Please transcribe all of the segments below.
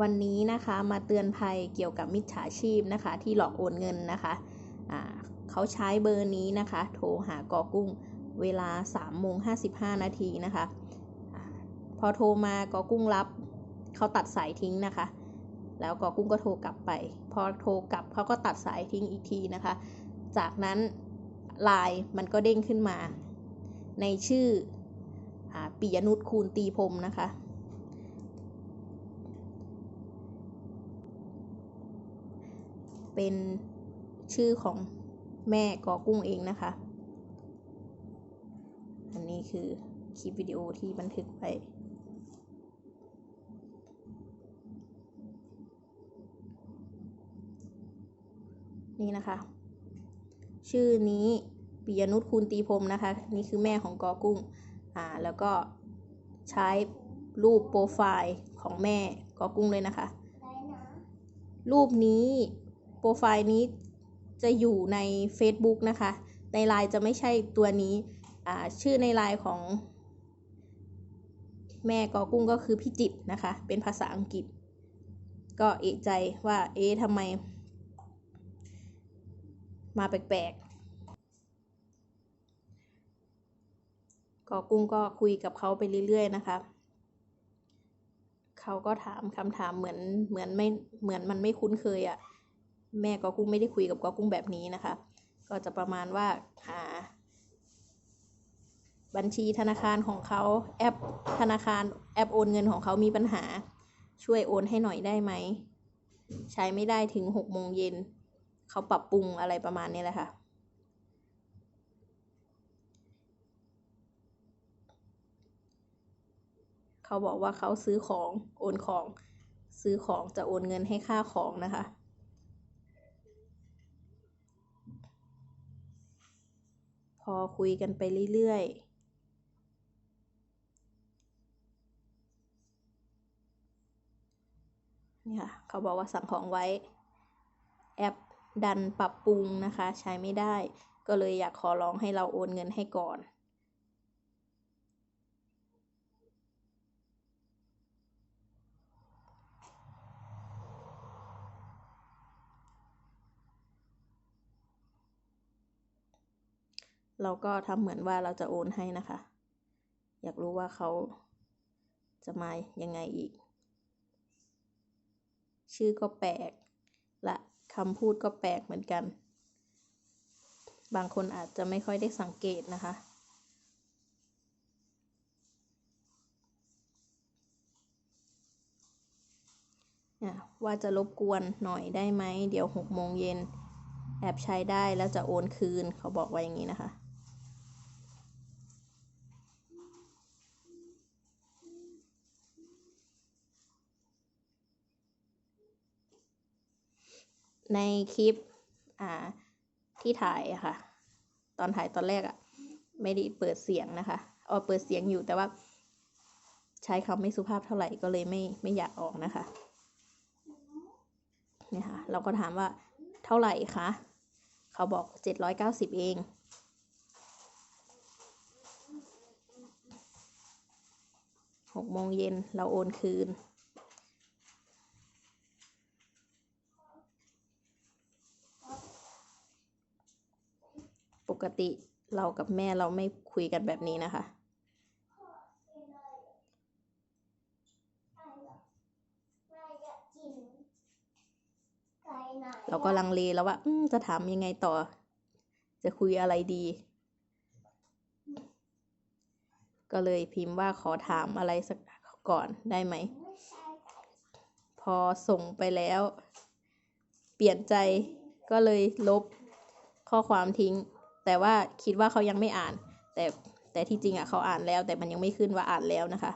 วันนี้นะคะมาเตือนภัยเกี่ยวกับมิจฉาชีพนะคะ ที่หลอกโอนเงินนะคะเขาใช้เบอร์นี้นะคะ โทรหากอกุ้งเวลา3โมง55 นาทีนะคะอาพอโทรมากอกุ้งรับเขาตัดสายทิ้งนะคะ แล้วกอกุ้งก็โทรกลับไป พอโทรกลับเขาก็ตัดสายทิ้งอีกทีนะคะ จากนั้นไลน์มันก็เด้งขึ้นมา ในชื่ออปิยนุชคูณตีพรมนะคะ เป็นชื่อของแม่กอกุ้งเองนะคะ อันนี้คือคลิปวิดีโอที่บันทึกไว้นี่นะคะ ชื่อนี้ปิยนุชคูณตีพรมนะคะ นี่คือแม่ของกอกุ้ง อ่า แล้วก็ใช้รูปโปรไฟล์ของแม่กอกุ้งเลยนะคะ รูปนี้ โปรไฟล์นี้จะอยู่ใน Facebook นะคะ ในไลน์จะไม่ใช่ตัวนี้ชื่อในไลน์ของ แม่กอกุ้งก็คือพี่จิตนะคะ เป็นภาษาอังกฤษ ก็เอะใจว่า เอ๊ะทำไม มาแปลกๆกอกุ้งก็คุยกับเขาไปเรื่อยๆนะคะเขาก็ถามคำถามเหมือนเหมือนไม่เหมือนมันไม่คุ้นเคยอะ่ะ แม่กอกุ้งไม่ได้คุยกับกอกุ้งแบบนี้นะคะ ก็จะประมาณว่าหา บัญชีธนาคารของเขาแอปธนาคารแอปโอนเงินของเขามีปัญหา ช่วยโอนให้หน่อยได้ไหม ใช้ไม่ได้ถึงหกโมงเย็นเขาปรับปรุงอะไรประมาณนี้แหละค่ะเขาบอกว่าเขาซื้อของโอนของซื้อของจะโอนเงินให้ค่าของนะคะ พอคุยกันไปเรื่อยๆนี่ค่ะเขาบอกว่าสั่งของไว้ แอปดันปรับปรุงนะคะ ใช้ไม่ได้ ก็เลยอยากขอร้องให้เราโอนเงินให้ก่อน เราก็ทำเหมือนว่าเราจะโอนให้นะคะ อยากรู้ว่าเขาจะมายังไงอีก ชื่อก็แปลก และคำพูดก็แปลกเหมือนกัน บางคนอาจจะไม่ค่อยได้สังเกตนะคะว่าจะรบกวนหน่อยได้ไหม เดี๋ยวหกโมงเย็นแอปใช้ได้แล้วจะโอนคืนเขาบอกไว้อย่างนี้นะคะ ในคลิปอ่าที่ถ่ายอะค่ะ ตอนถ่ายตอนแรกอะไม่ได้เปิดเสียงนะคะอ๋อเปิดเสียงอยู่แต่ว่า ใช้คำไม่สุภาพเท่าไหร่ก็เลยไม่ไม่อยากออกนะคะเนี่ยค่ะ เราก็ถามว่าเท่าไหร่คะเขาบอกเจ็ดร้อยเก้าสิบเองหกโมงเย็นเราโอนคืน ป กติเรากับแม่เราไม่คุยกันแบบนี้นะคะ เราก็ลังเลแล้วว่าจะถามยังไงต่อ จะคุยอะไรดี ก็เลยพิมพ์ว่าขอถามอะไรสักก่อนได้ไหม พอส่งไปแล้ว เปลี่ยนใจก็เลยลบข้อความทิ้ง แต่ว่าคิดว่าเขายังไม่อ่าน แต่แต่ที่จริงอะเขาอ่านแล้ว แต่มันยังไม่ขึ้นว่าอ่านแล้วนะคะ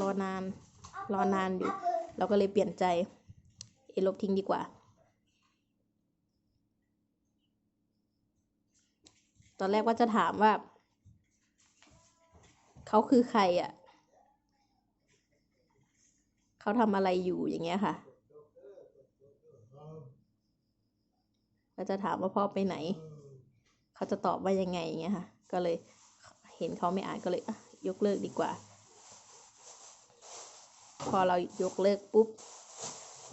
รอนาน รอนานอยู่ เราก็เลยเปลี่ยนใจ เอลบทิ้งดีกว่า ตอนแรกว่าจะถามว่า เขาคือใครอะ่ะ เขาทำอะไรอยู่อย่างเงี้ยค่ะ ก็จะถามว่าพ่อไปไหน เขาจะตอบว่ายังไงอย่างเงี้ยค่ะ ก็เลยเห็นเขาไม่อ่านก็เลยยกเลิกดีกว่า พอเรายกเลิกปุ๊บ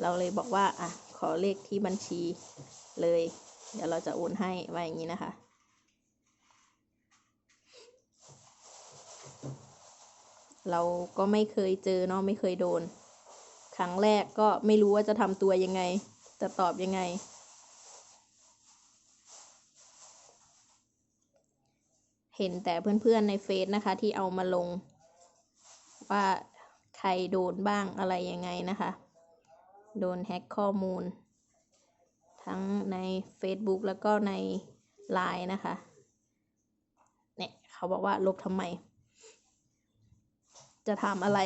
เราเลยบอกว่า อะ ขอเลขที่บัญชีเลย เดี๋ยวเราจะโอนให้ว่าอย่างนี้นะคะ เราก็ไม่เคยเจอเนาะไม่เคยโดน ครั้งแรกก็ไม่รู้ว่าจะทำตัวยังไง จะตอบยังไง เห็นแต่เพื่อนๆในเฟซนะคะ ที่เอามาลง ว่าใครโดนบ้างอะไรยังไงนะคะ โดนแฮ็กข้อมูล ทั้งใน Facebook แล้วก็ใน Line นะคะ เนี่ย เขาบอกว่าลบทำไม จะทำอะไร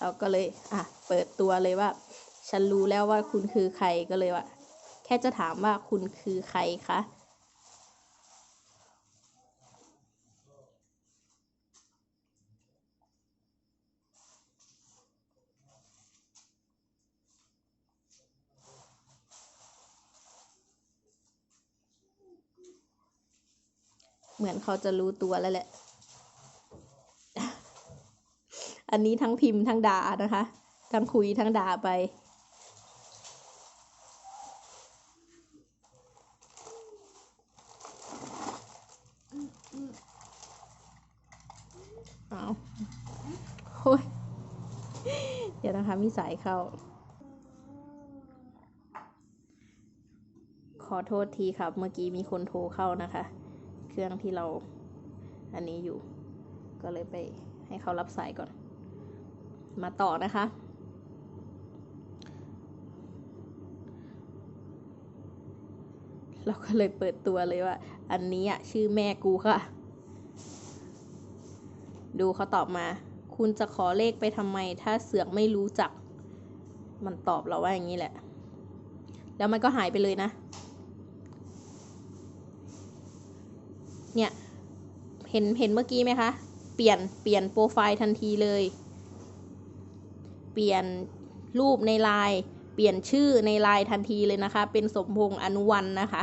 เราก็เลย อะ เปิดตัวเลยว่า ฉันรู้แล้วว่าคุณคือใครก็เลยว่า แค่จะถามว่าคุณคือใครคะ เหมือนเขาจะรู้ตัวแล้วแหละ อันนี้ทั้งพิมพ์ทั้งด่านะคะ ทั้งคุยทั้งด่าไป เอาโอ้ย เดี๋ยวนะคะมีสายเข้า ขอโทษทีครับ เมื่อกี้มีคนโทรเข้านะคะ เครื่องที่เราอันนี้อยู่ ก็เลยไปให้เขารับสายก่อน มาต่อนะคะ เราก็เลยเปิดตัวเลยว่า อันนี้อะชื่อแม่กูค่ะ ดูเขาตอบมา คุณจะขอเลขไปทำไม ถ้าเสือกไม่รู้จัก มันตอบเราว่าอย่างนี้แหละ แล้วมันก็หายไปเลยนะ เนี่ย เห็นเห็นเมื่อกี้ไหมคะ เปลี่ยนเปลี่ยนโปรไฟล์ทันทีเลย เปลี่ยนรูปในไลน์เปลี่ยนชื่อในไลน์ทันทีเลยนะคะ เป็นสมพงษ์อนุวันนะคะ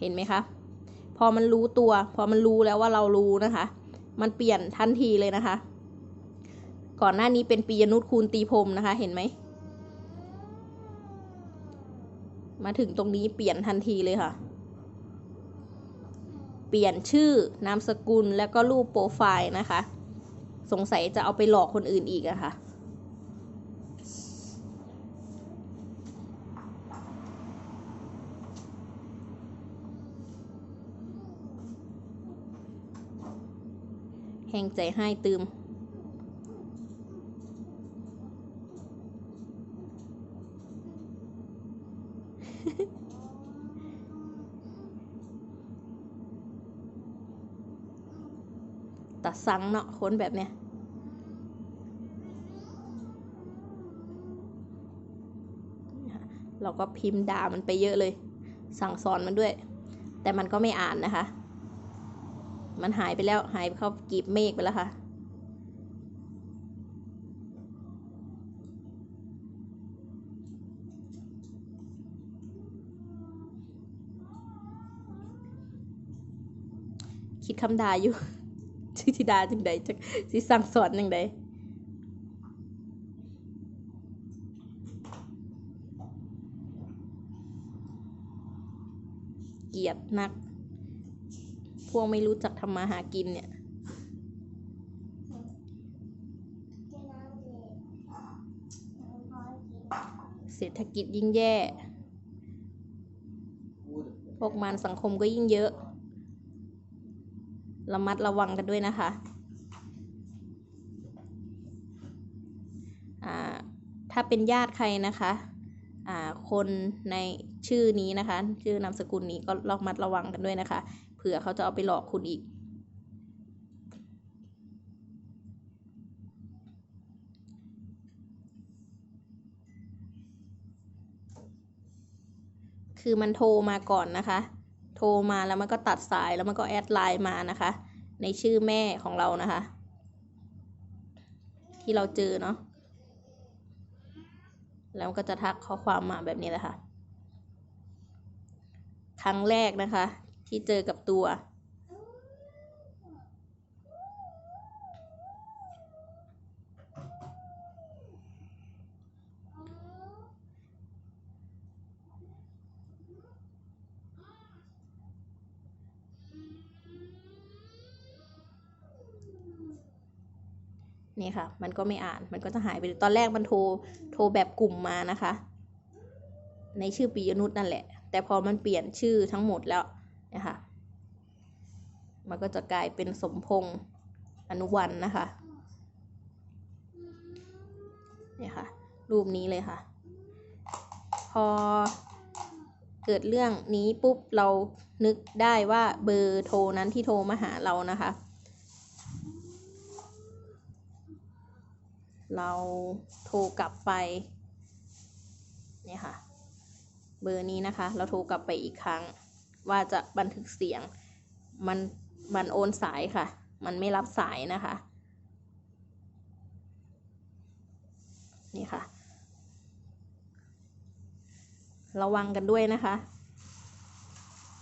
เห็นไหมคะ พอมันรู้ตัว พอมันรู้แล้วว่าเรารู้นะคะ มันเปลี่ยนทันทีเลยนะคะ ก่อนหน้านี้เป็นปียนุชคูณตีพรมนะคะ เห็นไหม มาถึงตรงนี้เปลี่ยนทันทีเลยค่ะ เปลี่ยนชื่อนามสกุลแล้วก็รูปโปรไฟล์นะคะ สงสัยจะเอาไปหลอกคนอื่นอีกอะค่ะ แห่งใจให้ตืม สังเนาะคนแบบเนี้ยเราก็พิมพ์ด่ามันไปเยอะเลย สั่งสอนมันด้วย แต่มันก็ไม่อ่านนะคะ มันหายไปแล้วหายเข้ากีบเมฆไปแล้วค่ะคิดคำด่าอยู่ สิธิดาจังใดจะสิสั่งสอนจังใดเกลียดนัก พวกไม่รู้จักทำมาหากินเนี่ย เศรษฐกิจยิ่งแย่ พวกมันสังคมก็ยิ่งเยอะ ระมัดระวังกันด้วยนะคะถ้าเป็นญาติใครนะคะคนในชื่อนี้นะคะ ชื่อนามสกุลนี้ก็ระมัดระวังกันด้วยนะคะ เผื่อเขาจะเอาไปหลอกคุณอีก คือมันโทรมาก่อนนะคะ รมาแล้วมันก็ตัดสายแล้วมันก็แอดไลน์มานะคะ ในชื่อแม่ของเรานะคะ ที่เราเจอเนาะแล้วก็จะทักข้อความมาแบบนี้แหละค่ะ ครั้งแรกนะคะ ที่เจอกับตัว นี่ค่ะ มันก็ไม่อ่านมันก็จะหายไปตอนแรกมันโทรโทรแบบกลุ่มมานะคะ ในชื่อปียนุชนั่นแหละ แต่พอมันเปลี่ยนชื่อทั้งหมดแล้วนะคะมันก็จะกลายเป็นสมพงษ์อนุวันนะคะเนี่ยค่ะ รูปนี้เลยค่ะ พอเกิดเรื่องนี้ปุ๊บเรานึกได้ว่าเบอร์โทรนั้นที่โทรมาหาเรานะคะ เราโทรกลับไปเนี่ยค่ะ เบอร์นี้นะคะ เราโทรกลับไปอีกครั้ง ว่าจะบันทึกเสียง มันมันโอนสายค่ะ มันไม่รับสายนะคะ นี่ค่ะ ระวังกันด้วยนะคะ